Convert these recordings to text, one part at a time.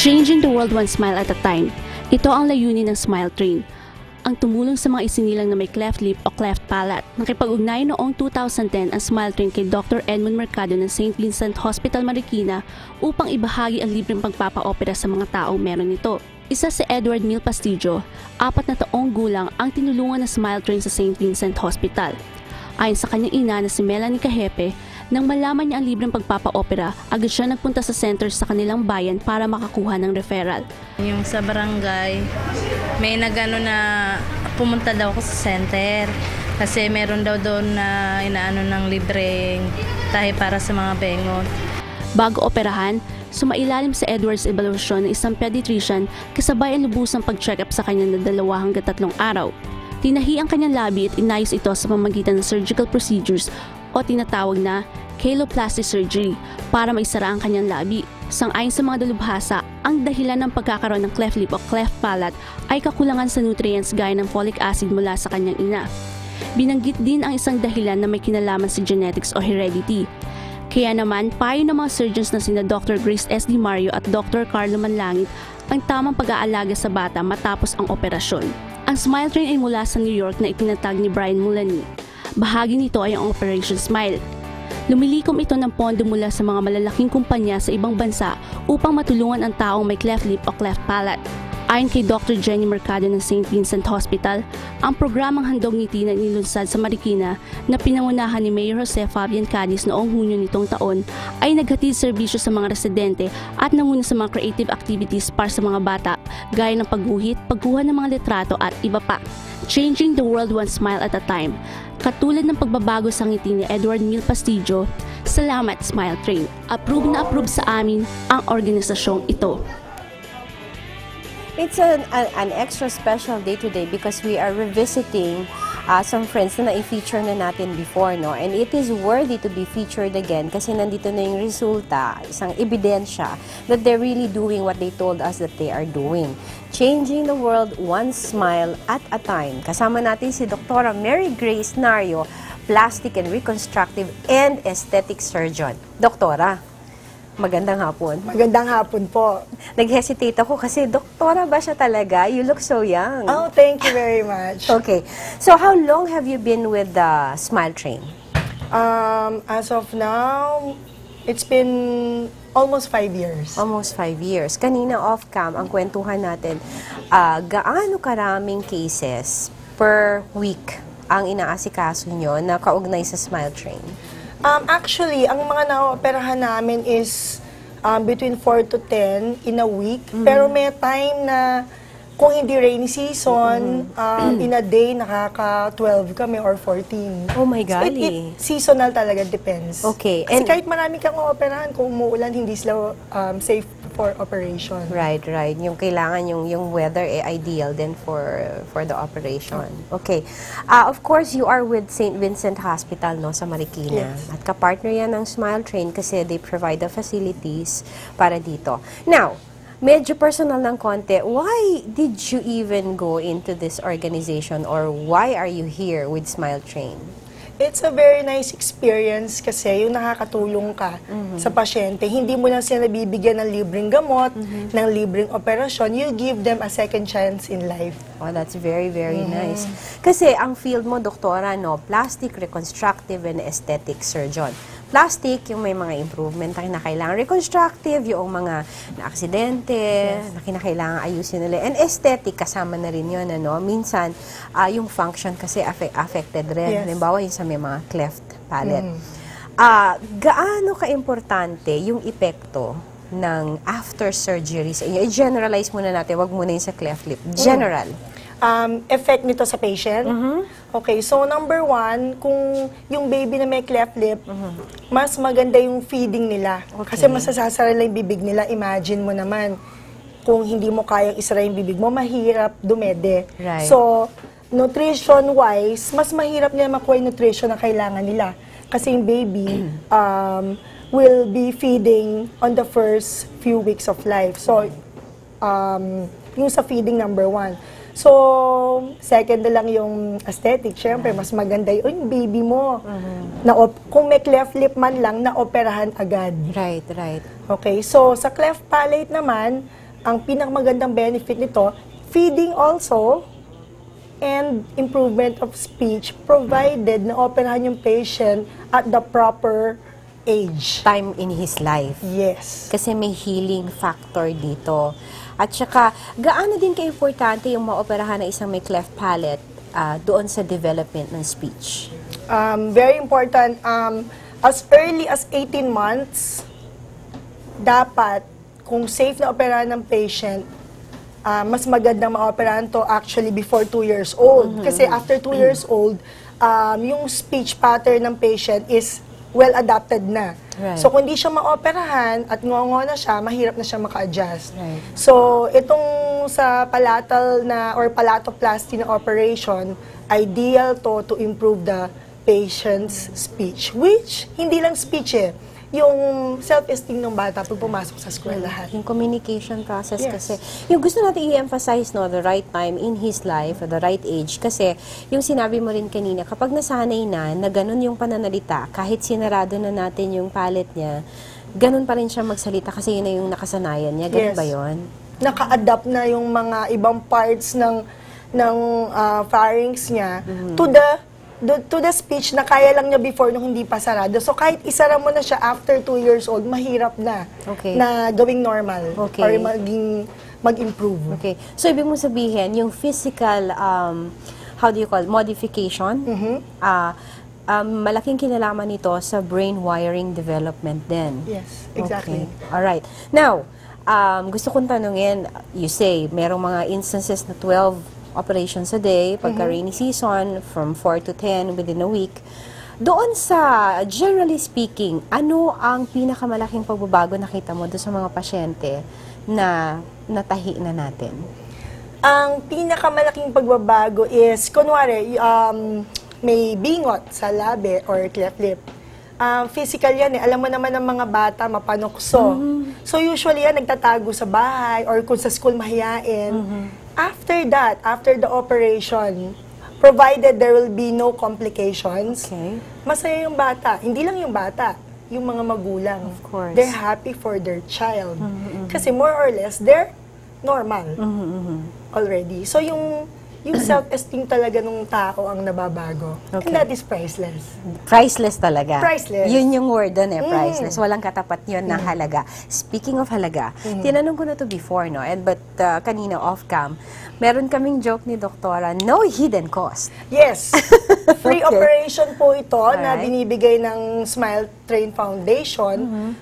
Changing the world one smile at a time. Ito ang layunin ng Smile Train. Ang tumulong sa mga isinilang na may cleft lip o cleft palate. Nakipag-ugnay noong 2010 ang Smile Train kay Dr. Edmund Mercado ng St. Vincent Hospital Marikina upang ibahagi ang libreng pagpapa-opera sa mga taong meron nito. Isa si Edward Mil Pastillo, apat na taong gulang ang tinulungan ng Smile Train sa St. Vincent Hospital. Ayon sa kanyang ina na si Melanie Kahepe, nang malaman niya ang libreng pagpapa-opera, agad siya nagpunta sa center sa kanilang bayan para makakuha ng referral. Yung sa barangay, may nagano na pumunta daw ako sa center. Kasi meron daw doon na inaano ng libreng tahi para sa mga bengot. Bago operahan, sumailalim sa Edwards evaluation ng isang pediatrician kasabay ang lubusang pag-check up sa kanya na dalawa hanggang tatlong araw. Tinahi ang kanyang labi at inayos ito sa pamamagitan ng surgical procedures o tinatawag na caloplasty surgery para maisara ang kanyang labi. Sang-ayon sa mga dalubhasa, ang dahilan ng pagkakaroon ng cleft lip o cleft palate ay kakulangan sa nutrients gaya ng folic acid mula sa kanyang ina. Binanggit din ang isang dahilan na may kinalaman sa genetics o heredity. Kaya naman, payo ng mga surgeons na sina Dr. Grace S. Di Mario at Dr. Carlo Manlangit ang tamang pag-aalaga sa bata matapos ang operasyon. Ang Smile Train ay mula sa New York na itinatag ni Brian Mulani. Bahagi nito ay ang Operation Smile. Lumilikom ito ng pondo mula sa mga malalaking kumpanya sa ibang bansa upang matulungan ang taong may cleft lip o cleft palate. Ayon kay Dr. Jenny Mercado ng St. Vincent Hospital, ang programang Handog Ngiti na nilunsad sa Marikina na pinangunahan ni Mayor Jose Fabian Cadiz noong Hunyo nitong taon ay naghatid serbisyo sa mga residente at nanguna sa mga creative activities para sa mga bata gaya ng pagguhit, pagkuha ng mga litrato at iba pa. Changing the world one smile at a time. Katulad ng pagbabago sa ngiti ni Edward Mil Pastillo, Salamat Smile Train. Approve na approve sa amin ang organisasyong ito. It's an, an, an extra special day today because we are revisiting uh, some friends na na-feature na natin before, no? And it is worthy to be featured again kasi nandito na yung resulta, isang ebidensya that they're really doing what they told us that they are doing. Changing the world one smile at a time. Kasama natin si Dr. Mary Grace Nario, plastic and reconstructive and aesthetic surgeon. Doktora, magandang hapon. Magandang hapon po. Nag-hesitate ako kasi doktora ba siya talaga? You look so young. Oh, thank you very much. Okay. So how long have you been with the Smile Train? Um, as of now, it's been almost five years. Almost five years. Kanina off-cam, ang kwentuhan natin, ah, gaano karaming cases per week ang inaasikaso nyo na kaugnay sa Smile Train? Um, actually, ang mga naoperahan namin is um, between 4 to 10 in a week. Mm-hmm. Pero may time na kung hindi rainy season, Mm-hmm. um, in a day, nakaka-12 kami or 14. Oh my So, it, it, seasonal talaga, depends. Okay, Kasi and- kahit marami kang operahan, kung umuulan, hindi sila um, safe for operation. Right, right. Yung kailangan yung yung weather eh ideal din for for the operation. Okay. Ah, of course, you are with St. Vincent Hospital no sa Marikina. Yes. At kapartner yan ng Smile Train kasi they provide the facilities para dito. Now, medyo personal ng konti, why did you even go into this organization or why are you here with Smile Train? It's a very nice experience kasi yung nakakatulong ka sa pasyente. Hindi mo lang sila nabibigyan ng libreng gamot, ng libreng operasyon. You give them a second chance in life. Oh, that's very, very nice. Kasi ang field mo, doktora, no, plastic, reconstructive, and aesthetic surgeon. Plastic, yung may mga improvement na kinakailangan. Reconstructive, yung mga na-aksidente, na kinakailangan ayusin nila. And aesthetic, kasama na rin yun, ano. Minsan, ah, yung function kasi affe- affected rin. Yes. Halimbawa, yung sa may mga cleft palate. Ah, gaano ka-importante yung epekto ng after surgery sa inyo? I-generalize muna natin, wag muna yung sa cleft lip. General. Um, effect nito sa patient. Okay, so number one, kung yung baby na may cleft lip, mas maganda yung feeding nila. Kasi Okay. masasasara lang yung bibig nila. Imagine mo naman, kung hindi mo kayang isara yung bibig mo, mahirap dumede. Right. So, nutrition-wise, mas mahirap nila makuha yung nutrition na kailangan nila. Kasi yung baby um, will be feeding on the first few weeks of life. So, um, yung sa feeding number one. So, second na lang yung aesthetic. Siyempre, mas maganda yung, "Uy, yung baby mo. Na op- kung may cleft lip man lang, na-operahan agad. Right, right. Okay, so sa cleft palate naman, ang pinakamagandang benefit nito, feeding also, and improvement of speech provided na operahan yung patient at the proper age. Time in his life. Yes. Kasi may healing factor dito. At saka, gaano din ka-importante yung maoperahan na isang may cleft palate ah, doon sa development ng speech? Um, very important, um, as early as 18 months, dapat, kung safe na operahan ng patient, ah, mas magandang maoperahan to actually before 2 years old. Kasi after 2 years old, um, yung speech pattern ng patient is well adapted na. Right. So kung hindi siya maoperahan at ngongo na siya, mahirap na siya maka-adjust. Right. So itong sa palatal na or palatoplasty na operation, ideal to to improve the patient's speech. Which, hindi lang speech eh, yung self-esteem ng bata pag pumasok sa eskwelahan. Yung communication process Yes. kasi. Yung gusto natin i-emphasize, no, the right time in his life, the right age. Kasi, yung sinabi mo rin kanina, kapag nasanay na, na ganun yung pananalita, kahit sinarado na natin yung palate niya, ganun pa rin siya magsalita kasi yun na yung nakasanayan niya. Ganun Yes. ba yun? Naka-adapt na yung mga ibang parts ng ng ah, pharynx niya to the do- to the speech na kaya lang niya before nung hindi pa sarado. So kahit isara mo na siya after 2 years old, mahirap na Okay. na gawing normal Okay. or maging mag-improve. Okay. So, ibig mo sabihin, yung physical, um, how do you call, it, modification, Mm-hmm. ah, um, malaking kinalaman nito sa brain wiring development din. Yes, exactly. Okay. Alright. Now, um, gusto kong tanungin, you say, merong mga instances na 12 operations a day, pagka rainy season, from 4 to 10 within a week. Doon sa, generally speaking, ano ang pinakamalaking pagbabago nakita mo doon sa mga pasyente na natahi na natin? Ang pinakamalaking pagbabago is, kunwari, um, may bingot sa labi or cleft lip. Um, physical yan eh. Alam mo naman ng mga bata, mapanukso. So usually yan, nagtatago sa bahay or kung sa school mahiyain. After that, after the operation, provided there will be no complications, Okay. masaya yung bata. Hindi lang yung bata, yung mga magulang. Of course. They're happy for their child. Kasi more or less, they're normal already. So yung yung self-esteem talaga ng tao ang nababago. Okay. And that is priceless. Priceless talaga. Priceless. Yun yung word doon eh, Mm. priceless. Walang katapat yun na halaga. Speaking of halaga, tinanong ko na to before, no? And but uh, kanina off-cam, meron kaming joke ni Doktora, no hidden cost. Yes. Free Okay. operation po ito na Alright. binibigay ng Smile Train Foundation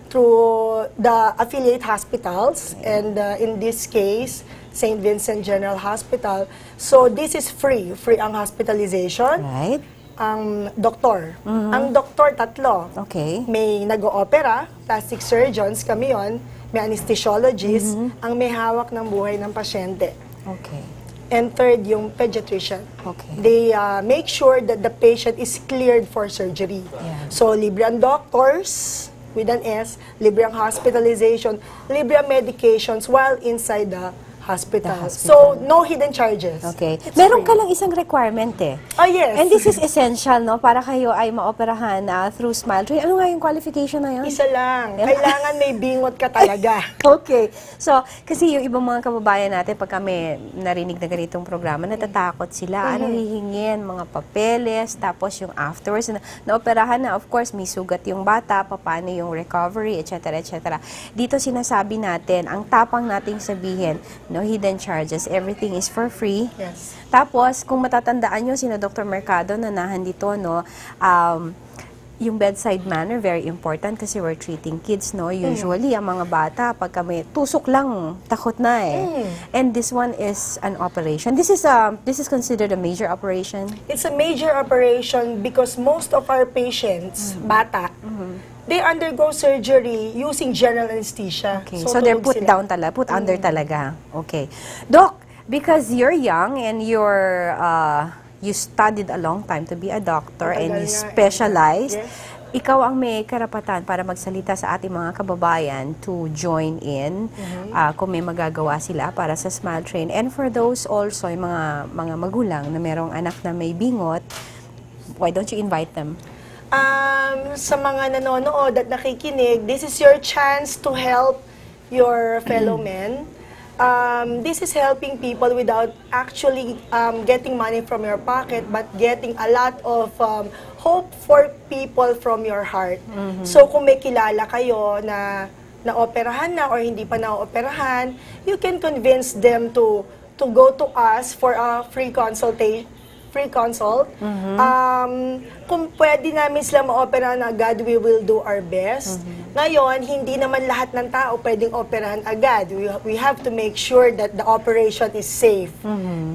through the affiliate hospitals and uh, in this case, St. Vincent General Hospital. So this is free. Free ang hospitalization. Right? Ang doktor. Ang doktor, tatlo. Okay. May nag-oopera, plastic surgeons, kami yon, may anesthesiologist, ang may hawak ng buhay ng pasyente. Okay. And third, yung pediatrician. Okay. They uh, make sure that the patient is cleared for surgery. Yeah. So, libre ang doctors, with an S, libre ang hospitalization, libre ang medications while inside the hospital. The So, hospital. no hidden charges. Okay. It's Meron free. ka lang isang requirement eh. Ah, yes. And this is essential, no? Para kayo ay maoperahan ah, through Smile Train. Ano nga yung qualification na yun? Isa lang. Kailangan may bingot ka talaga. Okay. So, kasi yung ibang mga kababayan natin, pag kami narinig na ganitong programa, natatakot sila. Ano hihingin? Mga papeles, tapos yung afterwards, na, naoperahan na, of course, may sugat yung bata, paano yung recovery, etc., etc. Dito sinasabi natin, ang tapang nating sabihin, no hidden charges, everything is for free. Yes. Tapos, kung matatandaan nyo, sina Dr. Mercado na nahan dito, no, um, yung bedside manner, very important kasi we're treating kids, no? Usually, ang mga bata, pag kami, tusok lang, takot na eh. And this one is an operation. This is a, this is considered a major operation. It's a major operation because most of our patients, bata, they undergo surgery using general anesthesia. Okay, so, they're tulog put sila. down talaga, put under talaga. Okay. Doc, because you're young and you're, uh, you studied a long time to be a doctor and Matagal you nga eh. specialized, Yes. ikaw ang may karapatan para magsalita sa ating mga kababayan to join in Mm-hmm. uh, kung may magagawa sila para sa Smile Train. And for those also, yung mga, mga magulang na merong anak na may bingot, why don't you invite them? Um, sa mga nanonood at nakikinig, this is your chance to help your fellow men. um, this is helping people without actually um, getting money from your pocket, but getting a lot of um, hope for people from your heart. So kung may kilala kayo na naoperahan na or hindi pa naoperahan, you can convince them to to go to us for a free consultation free consult. Um, kung pwede namin sila ma-opera na agad, we will do our best. Ngayon, hindi naman lahat ng tao pwedeng operahan agad. We, we have to make sure that the operation is safe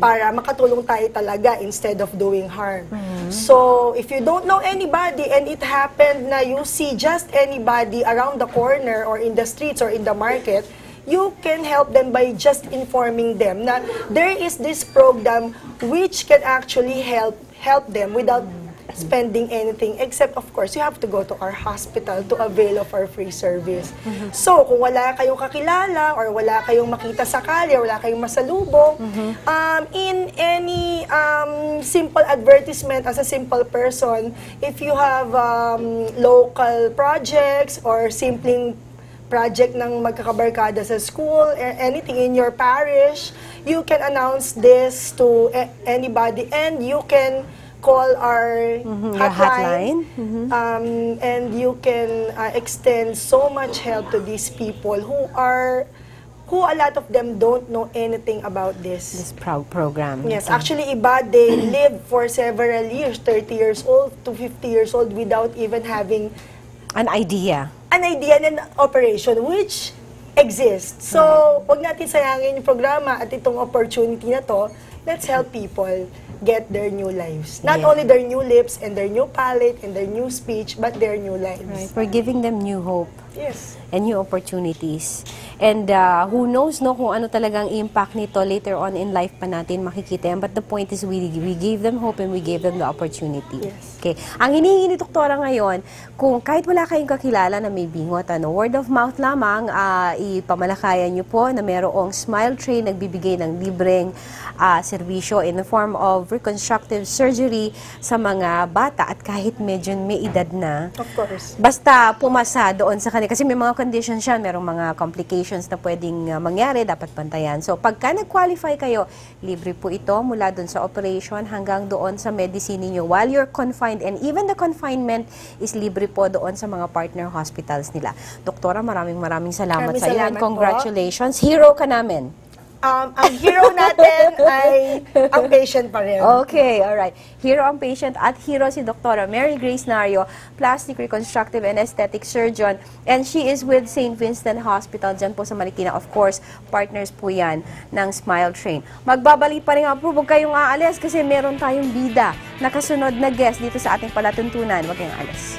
para makatulong tayo talaga instead of doing harm. So, if you don't know anybody and it happened na you see just anybody around the corner or in the streets or in the market, you can help them by just informing them na there is this program which can actually help help them without spending anything except of course you have to go to our hospital to avail of our free service. So kung wala kayong kakilala or wala kayong makita sa kalye wala kayong masalubong um, in any um, simple advertisement as a simple person if you have um, local projects or simpleng project ng magkakabarkada sa school, anything in your parish, you can announce this to anybody and you can call our Mm-hmm, your hotline. Mm-hmm. Um, and you can uh, extend so much help to these people who are who a lot of them don't know anything about this. This pro- program. Yes, actually iba they live for several years, 30 years old to 50 years old without even having An idea. An idea ng operation which exists. So, wag natin sayangin yung programa at itong opportunity na to. Let's help people get their new lives. Not Yeah. only their new lips and their new palate and their new speech, but their new lives. Right. We're giving them new hope Yes. and new opportunities. And uh, who knows no kung ano talagang impact nito later on in life pa natin makikita yan. But the point is we, we gave them hope and we gave them the opportunity. Yes. Okay. Ang hinihingi ni doktora ngayon, kung kahit wala kayong kakilala na may bingot, ano, word of mouth lamang, ah, ipamalakayan nyo po na merong smile train nagbibigay ng libreng ah, serbisyo in the form of reconstructive surgery sa mga bata at kahit medyo may edad na. Of course. Basta pumasa doon sa kanila. Kasi may mga conditions yan, merong mga complications na pwedeng uh, mangyari, dapat bantayan. So, pagka nag-qualify kayo, libre po ito mula doon sa operation hanggang doon sa medicine niyo while you're confined. And even the confinement is libre po doon sa mga partner hospitals nila. Doktora, maraming maraming salamat Maraming sa iyo. And salamat po. congratulations. Hero ka namin. Um, ang hero natin ay ang patient pa rin. Okay, all right. Hero ang patient at hero si Dr. Mary Grace Nario, plastic reconstructive and aesthetic surgeon. And she is with St. Vincent Hospital dyan po sa Marikina. Of course, partners po yan ng Smile Train. Magbabalik pa rin nga po, huwag kayong aalis kasi meron tayong bida na kasunod na guest dito sa ating palatuntunan. Huwag kayong aalis.